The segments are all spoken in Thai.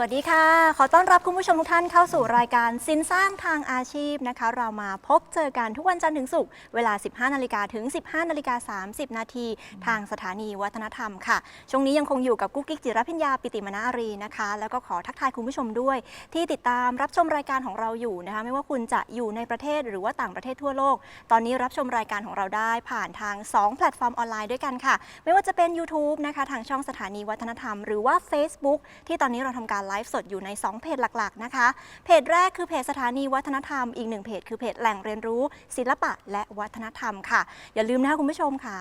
สวัสดีค่ะ ขอต้อนรับคุณผู้ชมทุกท่านเข้าสู่รายการสินสร้างทางอาชีพนะคะ เรามาพบเจอกันทุกวันจันทร์ถึงศุกร์เวลา 15นาฬิกาถึง 15นาฬิกา30 นาทีทางสถานีวัฒนธรรมค่ะ ช่วงนี้ยังคงอยู่กับกุ๊กกิ๊กจิรพิญญาปิติมนารีนะคะ แล้วก็ขอทักทายคุณผู้ชมด้วย ที่ติดตามรับชมรายการของเราอยู่นะคะ ไม่ว่าคุณจะอยู่ในประเทศหรือว่าต่างประเทศทั่วโลก ตอนนี้รับชมรายการของเราได้ผ่านทาง 2 แพลตฟอร์มออนไลน์ด้วยกันค่ะ ไม่ว่าจะเป็น YouTube นะคะทางช่องสถานีวัฒนธรรม หรือว่า Facebook ที่ตอนนี้เราทำการไลฟ์สดอยู่ใน 2 เพจหลักๆนะคะ เพจแรกคือเพจสถานีวัฒนธรรม อีกหนึ่งเพจคือเพจแหล่งเรียนรู้ ศิลปะและวัฒนธรรมค่ะ อย่าลืมนะคะคุณผู้ชมค่ะ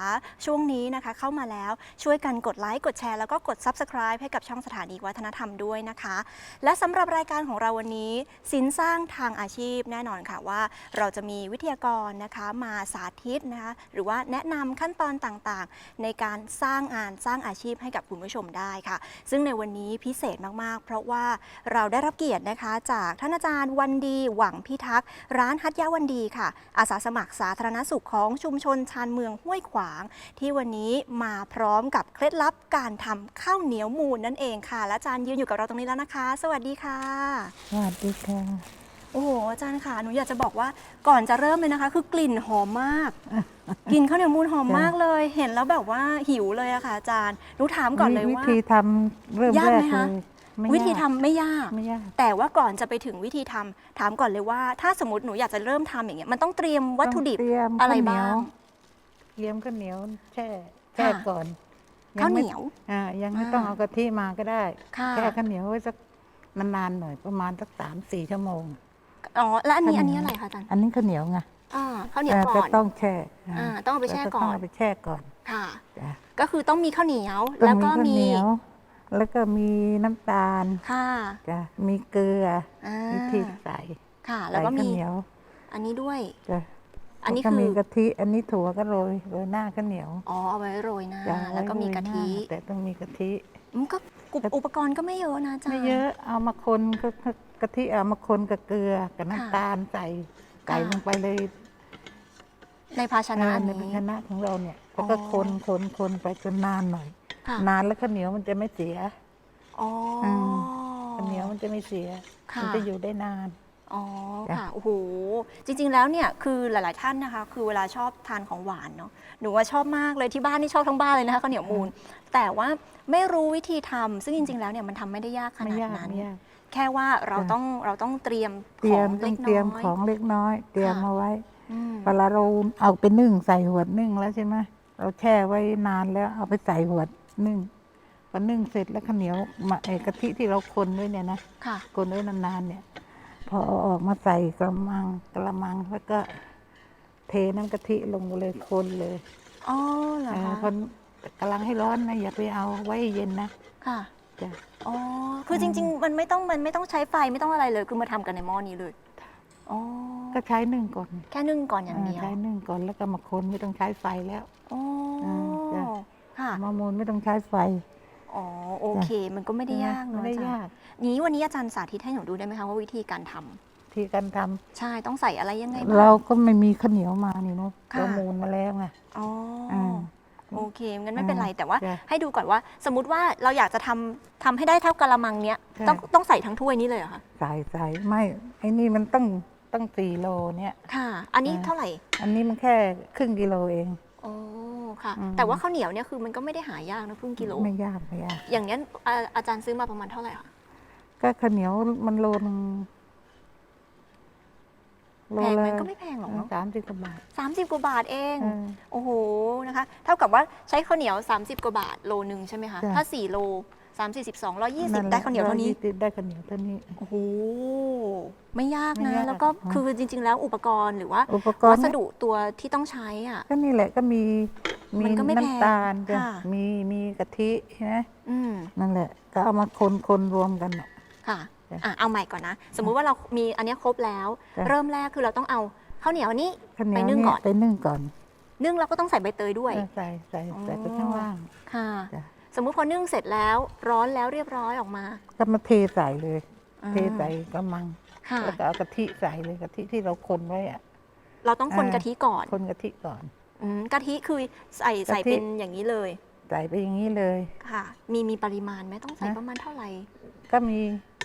ช่วงนี้นะคะเข้ามาแล้วช่วยกันกดไลค์กดแชร์แล้วก็กด Subscribe ให้กับช่องสถานีวัฒนธรรมด้วยนะคะ และสำหรับรายการของเราวันนี้สินสร้างทางอาชีพแน่นอนค่ะว่า เราจะมีวิทยากรนะคะมาสาธิตนะคะหรือว่าแนะนำขั้นตอนต่างๆ ในการสร้างงานสร้างอาชีพให้กับคุณผู้ชมได้ค่ะ ซึ่งในวันนี้พิเศษมากๆเพราะว่าเราได้รับเกียรตินะคะจากท่านอาจารย์วันดีหวังพิทักษ์ร้านฮัตยาวันดีค่ะ อาสาสมัครสาธารณสุขของชุมชนชานเมืองห้วยขวาง ที่วันนี้มาพร้อมกับเคล็ดลับการทำข้าวเหนียวมูนนั่นเองค่ะและอาจารย์ยืนอยู่กับเราตรงนี้แล้วนะคะ สวัสดีค่ะสวัสดีค่ะโอ้โหอาจารย์ค่ะหนูอยากจะบอกว่าก่อนจะเริ่มเลยนะคะ คือกลิ่นหอมมากกลิ่นข้าวเหนียวมูนหอมมากเลย เห็นแล้วแบบว่าหิวเลยอะค่ะอาจารย์หนูถามก่อนเลยวิว่าธีทำเริ่มยากแรไหมกคะเลย ไม่วิธียากทำไม่ยาก ไม่ยาก แต่ว่าก่อนจะไปถึงวิธีทำถามก่อนเลยว่า ถ้าสมมติหนูอยากจะเริ่มทำอย่างเงี้ยมันต้องเตรียมวัตถุดิบต้องเตรียมอะไรข้วเหนีบ้ายงวเตรียมข้าวเหนียวแช่แช่ค่ะ ก่อนข้าวงเหไม่นียว อ่ายังไม่อ่า ต้องเอากะทิมาก็ได้ค่ะแช่ข้าวเหนียวไว้สักนานๆหน่อยประมาณสักสามสี่ชั่วโมง อ๋อแล้วอันนี้ข้าอัวนเหนีนี้ยวอะไรคะอาจารย์อันนี้ข้าวเหนียวไงอ่าข้าวเหนียวอ่าก่ก็อนต้องแช่อ่าต้องเอาไปแช่ล้วก่อน ต้องเอาไปแช่ก่อนค่ะ จ้ะก็คือต้องมีข้าวเหนียวต้แล้อวงก็ข้าวมีเหนียว แล้วก็มีน้ำตาลค่ะจ้ะมีเกลืออ่าวิธีใส่ค่ะใส่แล้วก็ข้าวมีเหนียวอันนี้ด้วยจ้ะอันนี้แล้วก็คือมีกะทิ อันนี้ถั่วก็โรยโรยหน้าข้าวเหนียว อ๋อเอาไว้โรยหน้าจ้ะแล้วก็มีกะทิไว้โรยหน้าแต่ต้องมีกะทิอืมก็กุอุปกรณ์ก็ไม่เยอะนะอาจ๊ะไม่เยอะเอามาคนก็ก็กะทิเอามาคนกับเกลือกับค่ะน้ำตาลใส่ไก่ค่ะลงไปเลย ในภาชนะอันในนี้ภาชนะของเราเนี่ยแล้วก็อ๋อคนคนคนไปจนนานหน่อย ค่ะ นานแล้วข้าวเหนียวมันจะไม่เสียอ๋ออ ม ข้าวเหนียวมันจะไม่เสีย ค่ะ มัจะอยู่ได้นาน อ๋อจ้ะค่ะโอ้โหจริง ๆ แล้วเนี่ยคือหลาย ๆ ท่านนะคะ คือเวลาชอบทานของหวานเนาะหนูว่าชอบมากเลยที่บ้านนี่ชอบทั้งบ้านเลยนะคะข้าวเหนียวมูนแต่ว่าไม่รู้วิธีทำซึ่งจริง ๆ แล้วเนี่ยมันทำไม่ได้ยากขไม่นาดยากนั้น ไม่ยาก แค่ว่าเราจ้ะ ต้องเราต้องเตรียมเตรียมของต้เล็องกเตรียมน้อย ของเล็กน้อย เตรียมค่ะ มาไว้อืม เวลาเราเอาไปนึ่งใส่หัวดนึ่งแล้วใช่ไหมเราแช่ไว้นานแล้วเอาไปใส่หัวด นึ่งพอนึ่งเสร็จแล้วข้าวเหนียวมาไอ้กะทิที่เราคนไว้เนี่ยนะค่ะ คนไว้นานๆเนี่ย พอเอาออกมาใส่กระมังกระมังแล้วก็ เทน้ำกะทิลงไปเลยคนเลยอ๋อเหรอเออคะคนกำลังให้ร้อนนะอย่าไปเอาไว้ให้เย็นนะค่ะจ้ะ อ๋อคือจริง ๆ มันไม่ต้องมันไม่ต้องใช้ไฟไม่ต้องอะไรเลย คือมาทำกันในหม้อนี้เลยอ๋อก็ใช้นึ่งก่อนแค่นึ่งก่อนอย่างเดียวใช้นึ่งก่อนแล้วก็มาคนไม่ต้องใช้ไฟแล้ว อ๋ออ่าจ้ะ ค่ะมะมูลไม่ต้องใช้ไฟ อ๋อ โอเค มันก็ไม่ได้ยากไม่เนาะได้อาจารยากย์นี้วันนี้อาจารย์สาธิตให้หนูดูได้ไหมคะว่าวิธีการทำที่การทำใช่ต้องใส่อะไรยังไงบ้าง เราก็ไม่มีข้าวเหนียวมานี่เนาะค่ะ เรามูลมาแล้วไง อ๋อออ่าโอเคงั้นไม่เป็นไรแต่ว่า จ้ะให้ดูก่อนว่า สมมติว่าเราอยากจะทำทำให้ได้เท่ากะละมังเนี้ยใช่ต้องต้องใส่ทั้งถ้วยนี้เลยเหรอคะใส่ใส่ไม่ไอ้นี่มันตั้งตั้งสี่โลเนี่ย ค่ะ อันนี้อ่า เท่าไหร่อันนี้มันแค่ครึ่งกิโลเอง อ๋อค่ะ อืม แต่ว่าข้าวเหนียวเนี่ยคือมันก็ไม่ได้หายากนะครึ่งกิโล ไม่ยากไม่ยากอย่างนี้นอาอาจารย์ซื้อมาประมาณเท่าไหร่คะก็ข้าวเหนียวมันโลนึงโลแพงไหมละก็ไม่แพงหรอกเนาะสามสิบกว่าบาทสามสิบกว่าบาทเอง เออ โอ้โหนะคะ เท่ากับว่าใช้ข้าวเหนียว 30 กว่าบาทโลนึงใช่ไหมคะ จ้ะ ถ้า 4 โล 3 4 12 120แหละได้ข้าวเหนียวเท่านี้ 120ได้ข้าวเหนียวเท่านี้ โอ้โห ไม่ยากไม่นะ ยากแล้วก็อืมคือจริง ๆ แล้วอุปกรณ์หรือว่าอุปกรวัณ์สดุตัวที่ต้องใช้อะ ก็นี่แหละก็มีมีมันก็ไม่แพงน้ำตาลจ้ะค่ะ มีมีกะทินะอืม นั่นแหละ ก็เอามาคนคนรวมกันน่ะ ค่ะจ้ะอะ เอาใหม่ก่อนนะ สมมุติว่าเรามีอันเนี้ยครบแล้ว จ้ะ เริ่มแรกคือเราต้องเอาข้าวเหนียวนี้ ข้าวเหนียวไปนึ่งเนี่ก่ยอน ไปนึ่งก่อนนึ่งแล้วก็ต้องใส่ใบเตยด้วย เออใส่ใส่ใส่ไปอ๋อข้างล่างค่ะ จ้ะ สมมุติพอนึ่งเสร็จแล้วร้อนแล้วเรียบร้อยออกมา ก็มาเทใส่เลยอ่าเทใส่กระมังค่ะ แล้วก็เอากะทิใส่เลยกะทิที่เราคนไว้อะเราต้องคนอ่ากะทิก่อนคนกะทิก่อน อืมกะทิคือใส่ใส่กะทิเป็นอย่างนี้เลย ใส่ไปอย่างนี้เลยค่ะ มีมีปริมาณไหมต้องใส่ฮะประมาณเท่าไหร่ ก็มี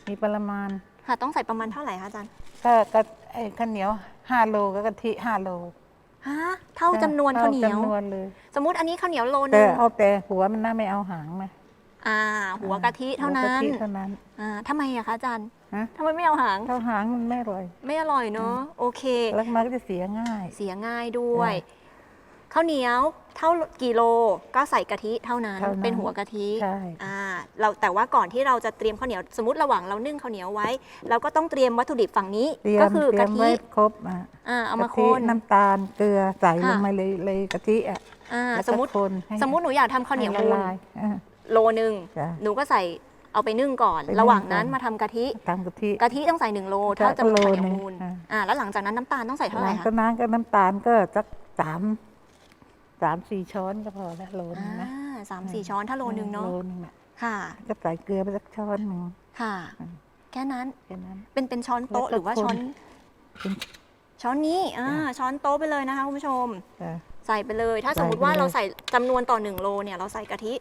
มีปริมาณค่ะต้องใส่ประมาณเท่าไหร่คะอาจารย์ก็ก็ไอ้ข้าวเหนียวห้าโลก็กะทิห้าโล ฮะเท่าจำนวนข้าวเหนียว จำนวนเลย สมมติอันนี้ข้าวเหนียวโลนึแต่งเอาแต่หัวมันน่าไม่เอาหางมาอ่า หัวกะทิเท่าหัวนั้กะนทิเท่านั้น อ่าทำไมอะคะอาจารย์ฮะ ทำไมไม่เอาหาง เท่าหางมันไม่อร่อย ไม่อร่อยเนาะโอเค แล้วมันก็จะเสียง่าย เสียง่ายด้วยใช่ ข้าวเหนียวเท่ากี่โลก็ใส่กะทิเท่านั้นเท่านั้นเป็นหัวกะทิใช่ อ่าเราแต่ว่าก่อนที่เราจะเตรียมข้าวเหนียวสมมติระหว่างเรานึ่งข้าวเหนียวไว้ เราก็ต้องเตรียมวัตถุดิบฝั่งนี้เตรียก็มคือเตรีกะยมทิไว้ครบอะอ่าเอามากะคทินน้ำตาลเกลือใส่ลค่ะงมาเลยเลยกะทิอะอ่าแล้วก็สมมติคนให้สมมติหนูอยากทำข้าวเหนียวให้มูละนลายอะ โลนึงจ้ะหนูก็ใส่เอาไปนึ่งก่อน ไปนึ่งระหว่างนั้นก่อน มาทำกะทิตามกะทิ กะทิต้องใส่หนึ่งโลจ้ะเท่าจำนวนข้าวเหนียวโลหนึ่งมูลอ่า อ่าแล้วหลังจากนั้นน้ำตาลต้องใส่เท่าไหหร่ลังคะ จากนั้นก็น้ำตาลก็สักสาม สามสี่ช้อนก็พอแล้วโลนึอ่างนะสามสี่ช้อนถ้าโลนึงเนาะโลนึงน่ะค่ะ ก็ใส่เกลือไปสักช้อนหนึ่งค่ะอืมแค่นั้นแค่นั้น เป็นเป็นช้อนโต๊ะหแล้วก็รือว่าคนช้อนเป็นช้อนนี้อ่าจ้ะช้อนโต๊ะไปเลยนะคะคุณผู้ชม จ้ะ ใส่ไปเลย ถ้าใส่สมมติว่าไปเลยเราใส่จำนวนต่อหนึ่งโลเนี่ยเราใส่กะทิ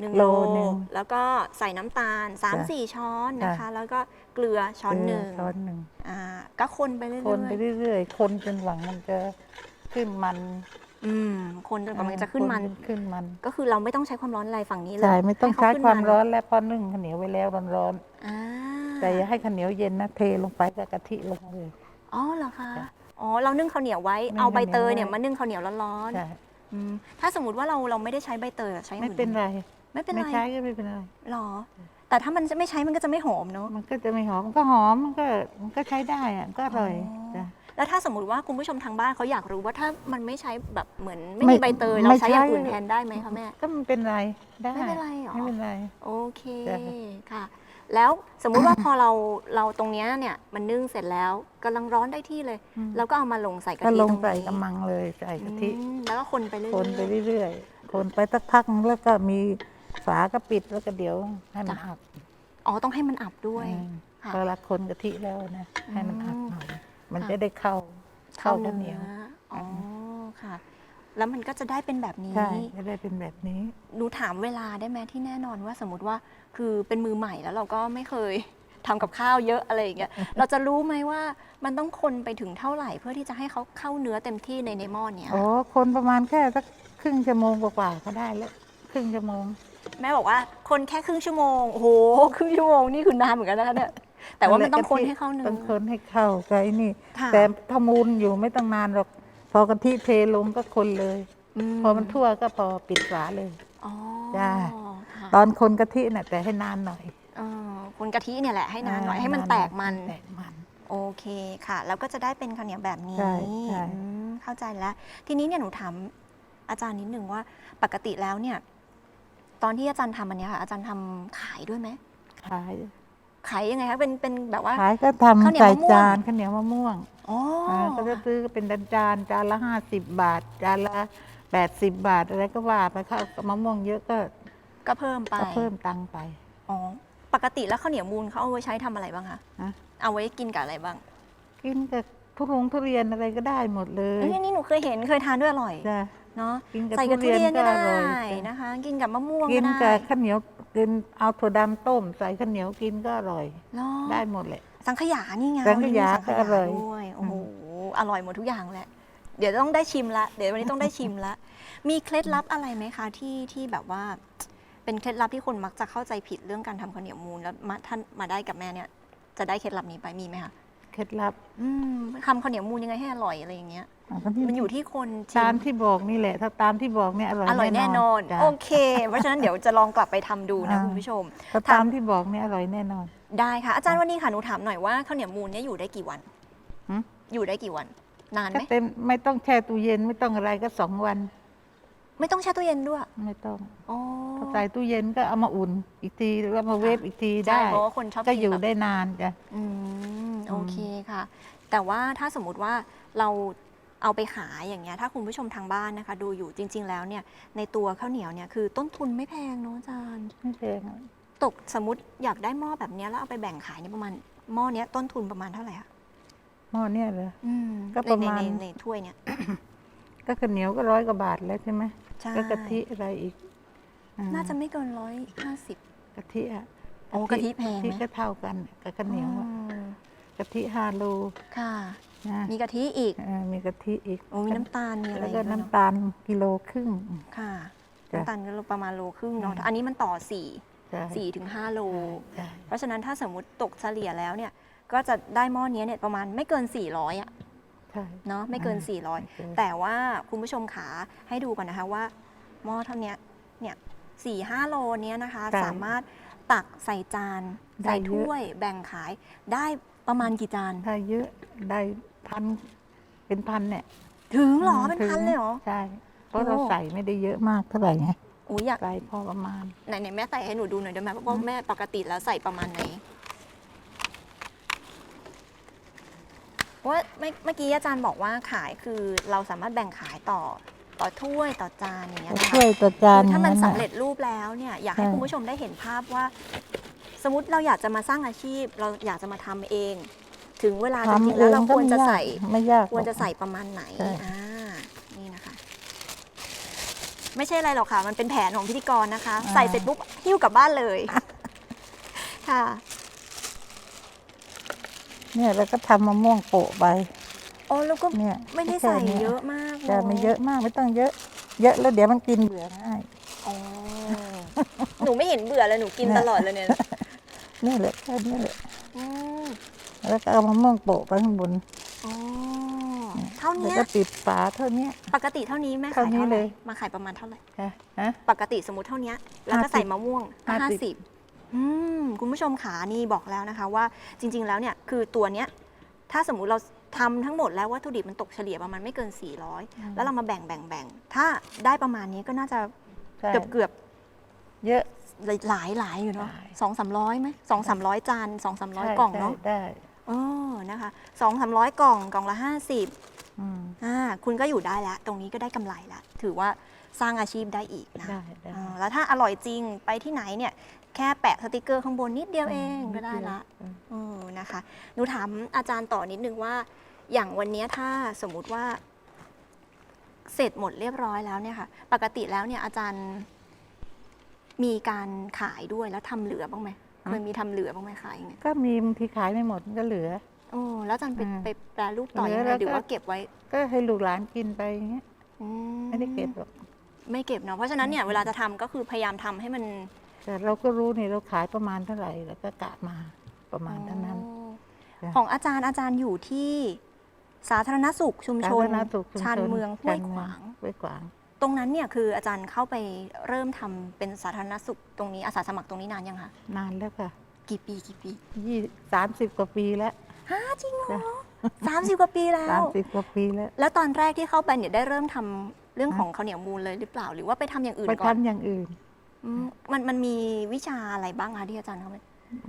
หนึ่งโลโลหนึ่งแล้วก็ใส่น้ำตาล3ามจ้ะสี่ช้อนนะคะ จ้ะ แล้วก็เกลือช้อนหนึ่งเกลืช้อนหนึ่งอ่าก็คนไปเรื่อยคนไปเรื่อยๆ คนจนหวังมันจะขึ้นมันๆ อืมคนจนกว่ามันจะขึ้นมันคขึ้นมันก็คือเราไม่ต้องใช้ความร้อนอะไรฝั่งนี้เลยใช่ไม่ต้องห้เขใช้ขึ้ความนร้อนแล้วเพอนึ่งข้าวเหนียวไว้แล้วร้อนอ่าๆแต่อย่าให้ข้าวเหนียวเย็นนะเทลงไปกับกะทิลงเลยอ๋อเหรอคะจ้ะอ๋อเรานึ่งข้าวเหนียวไว้นึ่งเอาใบเตยข้าวเหนียวเนี่ยไว้มานึ่งข้าวเหนียวร้อนใช่ๆอืมถ้าสมมติว่าเราเราไม่ได้ใช้ใบเตยอะใช้อย่างไม่อื่เป็นไรไม่เป็นไม่ไรใช้ก็ไม่เป็นไรหรอ แต่ถ้ามันจะไม่ใช้มันก็จะไม่หอมเนาะมันก็จะไม่หอมมันก็หอมมันก็มันก็ใช้ได้อะก็อร่อยอ๋อจ้ะ แล้วถ้าสมมติว่าคุณผู้ชมทางบ้านเขาอยากรู้ว่าถ้ามันไม่ใช้แบบเหมือนไม่ไม่มีใบเตยไม่เราใช้อย่างใช้อื่นแทนได้ไหมคะแม่ ก็มันเป็นไรได้ไม่เป็นไรหรอ ไม่เป็นไร โอเคจ้ะค่ะ แล้วสมมุติว่าพอเราเราตรงเนี้ยเนี่ยมันนึ่งเสร็จแล้วกำลังร้อนได้ที่เลยอืมแล้วก็เอามาลงใส่กะก็ทิลงตรงใส่นี้กระมังเลยใส่กะทิอืมแล้วก็คนไปเรื่อยๆคนไปเรื่อยๆคนไปสักพักแล้วก็มีฝาก็ปิดแล้วก็เดี๋ยวให้มันอับอ๋อต้องให้มันอับด้วย อืมค่ะ เวลาคนกะทิแล้วนะให้มันอับอืมหน่อย มันค่ะจะได้เข้าเข้าข้าวเหนียวอ๋อค่ะ แล้วมันก็จะได้เป็นแบบนี้ใช่จะได้เป็นแบบนี้ หนูถามเวลาได้ไหมที่แน่นอนว่าสมมติว่าคือเป็นมือใหม่แล้วเราก็ไม่เคยทำกับข้าวเยอะอะไรอย่างเงี้ย เราจะรู้ไหมว่ามันต้องคนไปถึงเท่าไหร่ เพื่อที่จะให้เขาเข้าเนื้อเต็มที่ในในหม้อเนี้ยโอ้คนประมาณแค่สักครึ่งชั่วโมงกว่าๆก็ได้แล้วครึ่งชั่วโมง แม่บอกว่าคนแค่ครึ่งชั่วโมง โอ้โห ครึ่งชั่วโมงนี่คือนานเหมือนกันนะคะเนี่ย แต่ว่ามันต้องคนให้เข้าเนื้ต้องอคนให้เข้ากับไอ้นี่ ค่ะ แต่ถ้ามูลอยู่ไม่ต้องนานหรอก พอกะทิเทลงก็คนเลยพอมันทั่วก็พอปิดฝาเลย อ๋อจ้า ค่ะตอนคนกะทิน่ะแต่ให้นานหน่อยเออคนกะทิเนี่ยแหละให้นานหน่อยาให้มันาแตกมัน แตกมัน โอเคค่ะ แล้วก็จะได้เป็นข้าวเหนียวแบบนี้ใช่ใช่ อืมเข้าใจแล้ว ทีนี้เนี่ยหนูถามอาจารย์นิดหนึ่งว่าปกติแล้วเนี่ย ตอนที่อาจารย์ทำอันเนี้ยค่ะอาจารย์ทำขายด้วยไหมขาย ขายยังไงคะเป็นเป็นแบบว่า ขายก็ทำข้าวเหนียวใส่มะม่วง จานข้าวเหนียวมะม่วงอ๋อาก็จะซื้อเป็นจานจานละห้าสิบบาท จานละแปดสิบบาทอะไรก็ว่าไปข้าวมะม่วงเยอะก็ก็เพิ่มไปก็เพิ่มตังค์ไปอ๋อปกติแล้วข้าวเหนียวมูลเขาเอาไว้ใช้ทำอะไรบ้างคะฮะเอาไว้กินกับอะไรบ้างกินกับทุรงทุเรียนอะไรก็ได้หมดเลยเอ้ยอันนี่หนูเคยเห็นเคยทานด้วยอร่อยจ้ะเนาะกินกับใส่กับทุทุเรีเรียยนนก็ก็อได้ร่อยจ้ะนะคะ กินกับมะม่วงกิก็นได้กับข้าวเหนียว กินเอาถั่วดำต้มใส่ข้าวเหนียวกินก็อร่อย เนาะได้หมดแหละ สังขยานี่ไงสังขยาวันนี้มีก็อร่อย ด้วยโอ้โหอร่อยหมดทุกอย่างแหละ เดี๋ยวต้องได้ชิมละ เดี๋ยววันนี้ต้องได้ชิมละ มีเคล็ดลับอะไรไหมคะที่ที่แบบว่า เป็นเคล็ดลับที่คนมักจะเข้าใจผิดเรื่องการทำข้าวเหนียวมูนแล้วมาท่านมาได้กับแม่เนี่ย จะได้เคล็ดลับนี้ไปมีไหมคะเคล็ดลับ อืมทำข้าวเหนียวมูนยังไงให้อร่อยอะไรอย่างเงี้ยอะก็ที่ มันอยู่ที่คนชิตามมที่บอกนี่แหละ ถ้าตามที่บอกเนี่ยอร่อยอร่อยแน่นอน จ้ะ โอเค เพราะฉะนั้นเดี๋ยวจะลองกลับไปทำดูนะอ่า คุณผู้ชม ถ้าตามที่บอกเนี่ยอร่อยแน่นอน ได้ค่ะ อาจารย์วันนี้ค่ะหนูถามหน่อยว่าข้าวเหนียวมูนเนี่ยอยู่ได้กี่วันหืม อยู่ได้กี่วัน นานไหถ้ามเต็มไม่ต้องแช่ตู้เย็นไม่ต้องอะไรก็สองวันไม่ต้องแช่ตู้เย็นด้วยไม่ต้องอ๋อถ้าใส่ตู้เย็นก็เอามาอุ่นอีกทีหรือว่ามาเวฟอีกทีใช่ได้เพราะว่าคนชอบก็กินอยู่แบบ ได้นานจ้ะ อืม โอเคค่ะ แต่ว่าถ้าสมมติว่าเรา เอาไปขายอย่างเงี้ยถ้าคุณผู้ชมทางบ้านนะคะ ดูอยู่จริง ๆ แล้วเนี่ยในตัวข้าวเหนียวเนี่ยคือต้นทุนไม่แพงเนอะอาจารย์ ไม่แพงอะตกสมมติอยากได้หม้อแบบเนี้ยแล้วเอาไปแบ่งขายเนี่ยประมาณหม้อเนี้ยต้นทุนประมาณเท่าไหร่คะหม้อเนี่ยเหรอ อืมก็ประมาณ ในในในในถ้วยเนี่ยก็ข้าวเหนียวก็ร้อยกว่าบาทแล้วใช่ไหมใช่ก็กะทิอะไรอีกอ่าน่าจะไม่เกินร้อยห้าสิบ กะทิอะโอ้กะทิแพงไหม กะทิก็เท่ากันกับข้าวเหนียวอะกะทิห้าโลค่ะ นะมีกะทิอีกเออมีกะทิอีกโอ้มีน้ำตาลมีอะไรแล้วอีก็ด้วยเนอะน้ำตาลกิโลครึ่ง ค่ะจ้ะ น้ำตาลก็ประมาณโลครึ่งเนาะอืมอันนี้มันต่อสี่ใช่สี่ถึงห้าโลใช่เพราะฉะนั้นถ้าสมมติตกเฉลี่ยแล้วเนี่ยก็จะได้หม้อนี้เนี่ยประมาณไม่เกิน 400อะใช่ เนาะไม่เกินไม่เกิน400 แต่ว่าคุณผู้ชมขาให้ดูก่อนนะคะว่าหม้อเท่าเนี้ยเนี่ยสี่ห้าโลเนี้ยนะคะใช่สามารถตักใส่จานได้ใส่เยอะ ถ้วยแบ่งขายได้ประมาณกี่จาน ได้เยอะได้ พันเป็นพันเนี่ยถึงเหรอมเป็นถึงพันเลยเหรอ ใช่เพราะโอ้เราใส่ไม่ได้เยอะมากเท่าไหร่ไงอุ้ยอยากใส่พอประมาณไหนไหนแม่ใส่ให้หนูดูหน่อยได้ไหมว่าแม่ปกติแล้วใส่ประมาณไหนเพราะว่าเมื่อเมื่อกี้อาจารย์บอกว่าขายคือเราสามารถแบ่งขายต่อต่อถ้วยต่อจานอย่างเงี้ยนะคะช่วยตัวจานคือถ้ามันอย่งสำอะเร็จรูปแล้วเนี่ยอยากให้ใช่คุณผู้ชมได้เห็นภาพว่า สมมติเราอยากจะมาสร้างอาชีพ เราอยากจะมาทำเอง ถึงเวลาจริงๆแล้วเราควรจะใส่ไม่ยากควรหอกจะใส่ประมาณไหนใช่อ่านี่นะคะ ไม่ใช่อะไรหรอกค่ะ มันเป็นแผนของพิธีกรนะคะ ใส่เสร็จปุ๊บหิ้วกลับบ้านเลย ค่ะ เนี่ยแล้วก็ทำมะม่วงโปะไปโอ้แล้วก็เนี่ยไม่ได้แค่ใส่นี้เยอะมากจะไม่เยอะมากไม่ต้องเยอะ เยอะแล้วเดี๋ยวมันกินเบื่อง่ายอ๋อหนูไม่เห็นเบื่อเลยหนูกินตลอดเลยเนี่ยนี่แหละแค่นี้แหละอืม แล้วก็เอามะม่วงโปะไปข้างบนอ๋อเท่าแล้วเนี้ยก็ปิดฝาเท่าเนี้ย ปกติเท่านี้แม่ขายเท่านี้เท่าไหเลร่ย มาขายประมาณเท่าไหร่ฮะฮะ ปกติสมมติเท่านี้แล้วก็50ใส่มะม่วงห้าห้าสิสิบบอืมคุณผู้ชมขานี่บอกแล้วนะคะว่าจริง ๆ แล้วเนี่ยคือตัวเนี้ยถ้าสมมุติเราทำทั้งหมดแล้ววัตถุดิบมันตกเฉลี่ยประมาณไม่เกิน 400 แล้วเรามาแบ่งแบ่งแบ่งถ้าได้ประมาณนี้ก็น่าจะใช่เกือบเกือบเยอะ หลายหลายอยู่เนาะใช่ สองสามร้อยไหมสองสามร้อยจานสองสามร้อยใช่กล่องเนาะ ใช่ได้เออนะคะสองสามร้อยกล่องกล่องละห้าสิบอืมอ่าคุณก็อยู่ได้แล้วตรงนี้ก็ได้กำไรแล้วถือว่าสร้างอาชีพได้อีกนะได้ได้ อ่าแล้วถ้าอร่อยจริงไปที่ไหนเนี่ยแค่แปะสติกเกอร์ข้างบนนิดเดียวเองอืมก็ได้ละอืมเออนะคะ หนูถามอาจารย์ต่อนิดนึงว่า อย่างวันเนี้ยถ้าสมมุติว่า เสร็จหมดเรียบร้อยแล้วเนี่ยค่ะ ปกติแล้วเนี่ยอาจารย์มีการขายด้วยแล้วทำเหลือบ้างไหม เคยมีทำเหลือบ้างไหมขายยังไงก็มีบางทีขายไม่หมดมันก็เหลือโอ้แล้วอาจารย์ไปอืมไปแปรรูปต่อเหลืยัองไงแล้วหรือก็ว่าเก็บไว้ ก็ให้ลูกหลานกินไปอย่างเงี้ยอืไม่ได้เก็บหรอกไม่เก็บเนาะเพราะฉะนั้นเนี่ยเวลาจะทำก็คือพยายามทำให้มัน แต่เราก็รู้นี่เราขายประมาณเท่าไหร่แล้วก็กะมาประมาณเท่านั้นอ๋อจ้ะของอาจารย์อาจารย์อยู่ที่สาธารณสุขชุมชนสาธารณสุขชุมชนชานเมืองห้วยชานขเมืองวางห้วยขวาง ตรงนั้นเนี่ยคืออาจารย์เข้าไปเริ่มทำเป็นสาธารณสุขตรงนี้อาสาสมัครตรงนี้นานยังคะนานแล้วค่ะกี่ปีกี่ปียี่สามสิบกว่าปีแล้ว ฮะจริงเหรอจ้ะ สามสิบกว่าปีแล้สาว มสิบกว่าปีแล้วแล้วตอนแรกที่เข้าไปเนี่ยได้เริ่มทำเรื่องของข้าวเหนียวมูลเลยหรือเปล่าหรือว่าไปทำอย่างอื่นไปก่อนทำอย่างอื่น อืมมันมันมีวิชาอะไรบ้างคะที่อาจารย์เข้าไป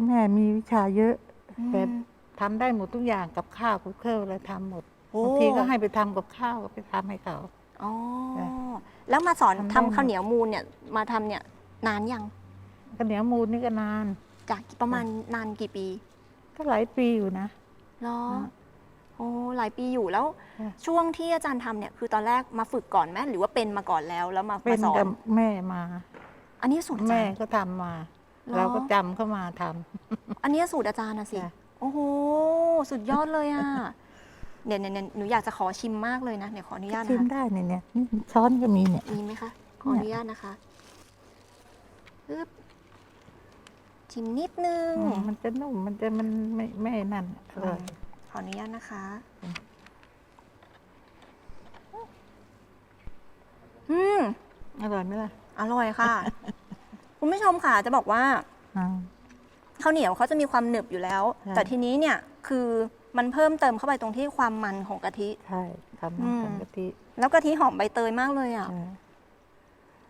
แม่มีวิชาเยอะอืมแต่ทำได้หมดทุกอย่างกับข้าวคุกเคอร์อะไรทำหมดโอ้ บางทีก็ให้ไปทำกับข้าวก็ไปทำให้เขา อ๋อจ้ะแล้วมาสอนทำได้ทำข้าวเหนียวมูลเนี่ยมาทำเนี่ย นานยังข้าวเหนียวมูลนี่ก็นาน จากประมาณนานกี่ปีก็หลายปีอยู่นะ เหรออะโอ้หลายปีอยู่แล้ว ค่ะ ช่วงที่อาจารย์ทำเนี่ยคือตอนแรกมาฝึกก่อนไหมหรือว่าเป็นมาก่อนแล้วแล้วมาเป็มานสอนกับแม่มา อันนี้สูตรอาจาแม่รย์ ก็ทำมา หรอ เราก็จำเข้ามาทำ อันนี้สูตรอาจารย์นะสิจ้ะโอ้โห สุดยอดเลยอะ เนี่ยเนี่ยเนี่ยหนูอยากจะขอชิมมากเลยนะเดี๋ยวขออนุญาตชินะมคะได้เนี่ยเนี่ยนี่ช้อนก็มีเนี่ยมีไหมคะขออนุญาตนะคะปึ๊บชิมนิดนึง อืมมันจะนุ่มมันจะมันไม่ไม่นั่นอร่อย ขออนุญาตนะคะอืม อืม อร่อยไหมล่ะอร่อยค่ะ คุณผู้ชมค่ะจะบอกว่า อ่า ข้าวเหนียวเขาจะมีความหนึบอยู่แล้ว ใช่ แต่ทีนี้เนี่ยคือ มันเพิ่มเติมเข้าไปตรงที่ความมันของกะทิ ใช่ทำอืมน้ำตาลกะทิแล้วกะทิหอมใบเตยมากเลยอะใช่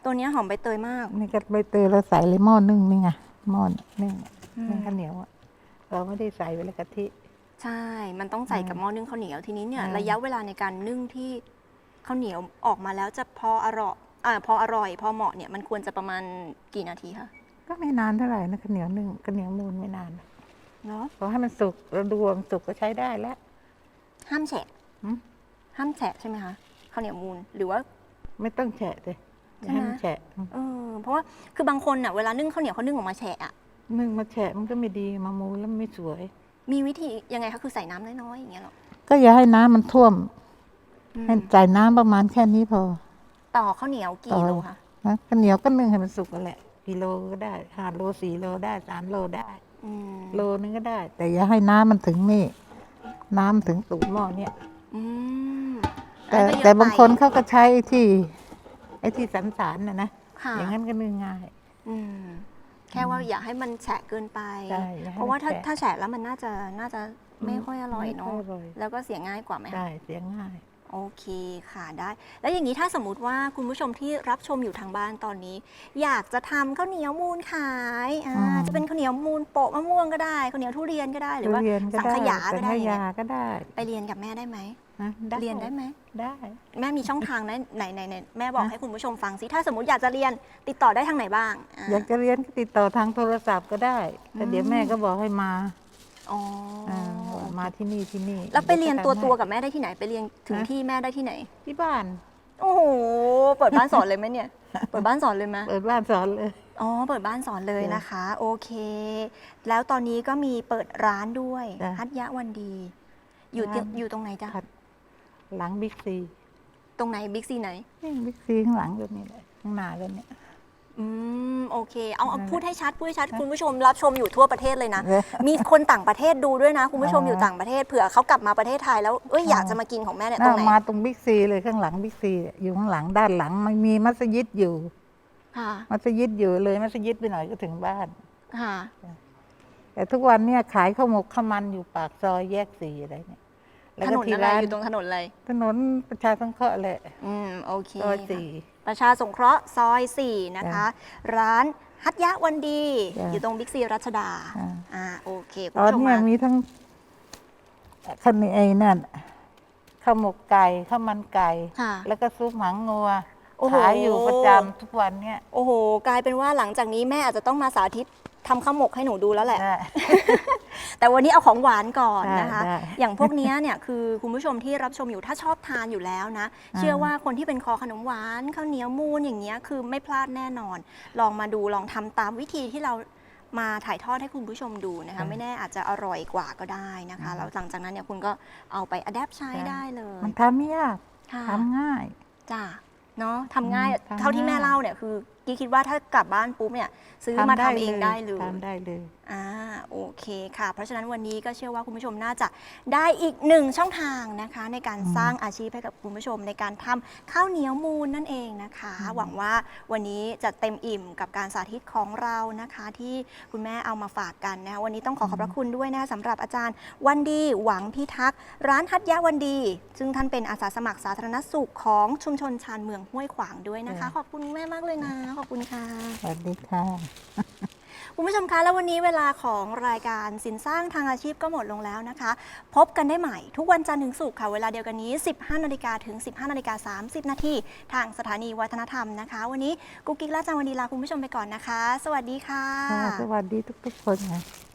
ตัวเนี้ยหอมใบเตยมากนี่ก็ใบเตยเราใส่เลยหม้อนึ่งนี่ไงหม้อนึ่งอืมนึ่งข้าวเหนียวอะเราไม่ได้ใส่ไว้ในกะทิ ใช่ มันต้องใส่กับอืมหม้อนึ่งข้าวเหนียวทีนี้เนี่ยอืมระยะเวลาในการนึ่งที่ข้าวเหนียวออกมาแล้วจะพออร่อยอ่าพออร่อย พอเหมาะเนี่ยมันควรจะประมาณกี่นาทีคะก็ไม่นานเท่าไหร่นะข้าวเหนียวนึ่งข้าวเหนียวมูนไม่นาน เนาะพอให้มันสุกเราดูว่ามันสุกก็ใช้ได้แล้ว ห้ามแฉะหืม ห้ามแฉะใช่ไหมคะข้าวเหนียวมูลหรือว่า ไม่ต้องแฉะเลยใช่ไหม ให้มันแฉะเออเพราะว่าคือบางคนอะเวลานึ่งข้าวเหนียวเขานึ่งออกมาแฉะอะนึ่งมาแฉะมันก็ไม่ดีมามูแล้วไม่สวย มีวิธียังไงคะคือใส่น้ำน้อยๆอย่างเงี้ยเหรอก็อย่าให้น้ำมันท่วม อืมให้ใส่น้ำประมาณแค่นี้พอ ต่อข้าวเหนียวกี่ต่อโลคะนะข้าวเหนียวก็นึ่งให้มันสุกกันแหละกิโลก็ได้ห้าโลสี่โลได้สามโลได้อืม โลนึงก็ได้ แต่อย่าให้น้ำมันถึงนี่ น้ำถึงตูดหม้อเนี่ยอืมแต่อันนั้นก็เยอะแต่บางคนไปเขาก็ใช้ไอ้ที่ไอ้ที่สันสานน่ะนะค่ะอย่างนั้นก็นึ่งง่าย อืมแค่ว่าอย่าให้มันแฉะเกินไป ใช่อย่าให้เพราะว่าถ้ามันแฉะ ถ้าแฉะแล้วมันน่าจะน่าจะไม่ค่อยอร่อยเนาะไม่ค่อยอร่อย แล้วก็เสียง่ายกว่าไหมคะใช่เสียง่าย โอเคค่ะได้ แล้วอย่างนี้ถ้าสมมติว่าคุณผู้ชมที่รับชมอยู่ทางบ้านตอนนี้ อยากจะทำข้าวเหนียวมูนขายอ่าอืม จะเป็นข้าวเหนียวมูนโปะมะม่วงก็ได้ข้าวเหนียวทุเรียนก็ได้หรือว่าทุเรียนก็สังได้ขยาก็สังได้ขอย่างยาเงี้ยก็ได้ไปเรียนกับแม่ได้ไหมนะเรียนได้ไหมได้ แม่มีช่องทางไหนไหนไหนไหนแม่บอกฮะ ให้คุณผู้ชมฟังสิถ้าสมมติอยากจะเรียนติดต่อได้ทางไหนบ้างอ่า อยากจะเรียนก็ติดต่อทางโทรศัพท์ก็ได้ แต่เดี๋ยวอืม แม่ก็บอกให้มา อ๋ออ่าว่า มาที่นี่ที่นี่แล้วไปเรียนตัวดี๋ตัวจะทำให้กับแม่ได้ที่ไหนไปเรียนถึงฮะที่แม่ได้ที่ไหน ที่บ้านโอ้โห เปิดบ้านสอนเลยไหมเนี่ย เปิดบ้านสอนเลยไหมเปิดบ้านสอนเลย อ๋อ เปิดบ้านสอนเลยจ้ะนะคะ โอเค แล้วตอนนี้ก็มีเปิดร้านด้วยจ้ะฮัตยะวันดี อยู่ที่ร้านอยู่ตรงไหนจ๊ะ ครับ หลังบิ๊กซีตรงไหนบิ๊กซีไหน นี่บิ๊กซีข้างหลังกันนี่แหละข้างหน้ากันเนี่ย อืมโอเค เอาเอานั่นแหละพูดให้ชัดพูดให้ชัดคุณผู้ชมรับชมอยู่ทั่วประเทศเลยนะเออมีคนต่างประเทศดูด้วยนะ คุณผู้ชมอ๋อออยู่ต่างประเทศเผื่อเขากลับมาประเทศไทยแล้วเอ้ยอ๋ออยากจะมากินของแม่เนี่ยตรน่างไหนมาตรงบิ๊กซีเลยข้างหลังบิ๊กซีอยู่ข้างหลังด้านหลังมันมีมัสยิดอยู่ค่ะมัสยิดอยู่เลยมัสยิดไปหน่อยก็ถึงบ้านค่ะแต่ทุกวันเนี่ยขายข้าวหมกข้าวมันอยู่ปากซอยแยกสี่อะไรเนี่ยแล้วถก็นนที่อะไรร้านอยู่ตรงถนนอะไรถนนประชาสังเคราะห์แหละอืมโอเคซอยค่ะสี่ ประชาสงเคราะห์ซอย 4 นะคะ ร้านฮัตยะวันดี จ้ะอยู่ตรงบิ๊กซีรัชดา อ่า อ่าโอเคคุณตอนผู้ชมเนี้ยมามีทั้งข้าวเหนียวไอ้นั่นข้าวหมกไก่ข้าวมันไก่ ค่ะ แล้วก็ซุปหางงัวโอ้โห ขายอยู่ประจำทุกวันเนี่ย โอ้โห กลายเป็นว่าหลังจากนี้แม่อาจจะต้องมาสาธิต ทำข้าวหมกให้หนูดูแล้วแหละ ได้ แต่วันนี้เอาของหวานก่อนนะคะ ได้ได้อย่างพวกเนี้ยเนี่ยคือคุณผู้ชมที่รับชมอยู่ถ้าชอบทานอยู่แล้วนะอ่าเชื่อว่าคนที่เป็นคอขนมหวานข้าวเหนียวมูนอย่างเงี้ยคือไม่พลาดแน่นอน ลองมาดูลองทำตามวิธีที่เรามาถ่ายทอดให้คุณผู้ชมดูนะคะไม่แน่อาจจะอร่อยกว่าก็ได้นะคะแล้วหลังจากนั้นเนี่ยคุณก็เอาไปอัดแอปใช้ได้เลยมันทำไม่ยากค่ะทำง่าย จ้าเนาะทำง่ายอืมทำเท่าที่แม่ง่าย เล่าเนี่ยคือ กี้คิดว่าถ้ากลับบ้านปุ๊บเนี่ยซื้อมาทำเองได้เลยทำได้เลยอ่าโอเคค่ะ เพราะฉะนั้นวันนี้ก็เชื่อว่าคุณผู้ชมน่าจะได้อีกหนึ่งช่องทางนะคะ ในการอืมสร้างอาชีพให้กับคุณผู้ชม ในการทำข้าวเหนียวมูลนั่นเองนะคะอืมหวังว่าวันนี้จะเต็มอิ่มกับการสาธิตของเรานะคะ ที่คุณแม่เอามาฝากกันนะคะวันนี้ต้องขอขอบพระคุณด้วยนะคะสำหรับอาจารย์วันดีหวังพิทักษ์ร้านฮัตยะวันดี ซึ่งท่านเป็นอาสาสมัครสาธารณสุขของชุมชนชานเมืองห้วยขวางด้วยนะคะ ขอบคุณแม่มากเลยนะขอบคุณค่ะสวัสดีค่ะ คุณผู้ชมคะ แล้ววันนี้เวลาของรายการสินสร้างทางอาชีพก็หมดลงแล้วนะคะ พบกันได้ใหม่ทุกวันจันทร์ถึงศุกร์ค่ะ เวลาเดียวกันนี้ 15นาฬิกาถึง 15นาฬิกา30 นาทีทางสถานีวัฒนธรรมนะคะ วันนี้กุ๊กกิ๊กและอาจารย์วันดีลาคุณผู้ชมไปก่อนนะคะ สวัสดีค่ะค่ะสวัสดีทุกๆคนค่ะ